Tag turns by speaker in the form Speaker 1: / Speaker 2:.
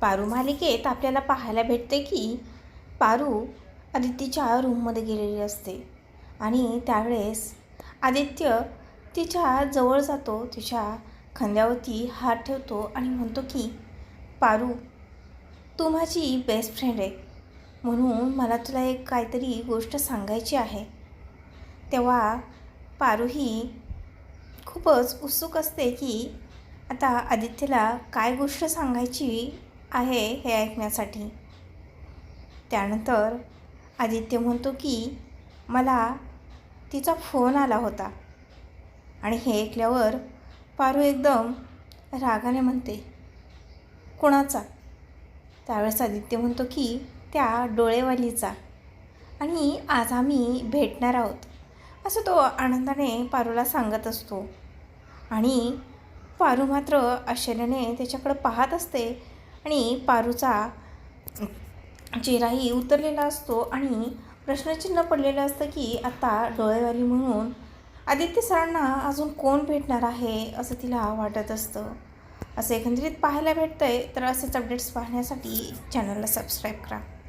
Speaker 1: पारू मालिकेत आपल्याला पाहायला भेटते की पारू आदित्यच्या रूममध्ये गेलेली असते. आणि त्यावेळेस आदित्य तिच्या जवळ जातो तिच्या खांद्यावरती हात ठेवतो आणि म्हणतो की पारू तू माझी बेस्ट फ्रेंड आहे. म्हणून मला तुला एक काहीतरी गोष्ट सांगायची आहे. तेव्हा पारू ही खूपच उत्सुक असते की आता आदित्यला काय गोष्ट सांगायची आहे हे ऐकण्यासाठी. त्यानंतर आदित्य म्हणतो की मला तिचा फोन आला होता. आणि हे ऐकल्यावर पारू एकदम रागाने म्हणते कोणाचा? त्यावेळेस आदित्य म्हणतो की त्या डोळेवालीचा. आणि आज आम्ही भेटणार आहोत. असं तो आनंदाने पारूला सांगत असतो. आणि पारू मात्र आश्चर्याने त्याच्याकडं पाहत असते आणि पारूचा चेहराही उतरलेला असतो आणि प्रश्नचिन्ह पडलेलं असतं की आता डोळेवाली म्हणून आदित्य सरांना अजून कोण भेटणार आहे असं तिला वाटत असतं. असं एकंदरीत पाहायला भेटतं आहे तर असेच अपडेट्स पाहण्यासाठी चॅनलला सबस्क्राईब करा.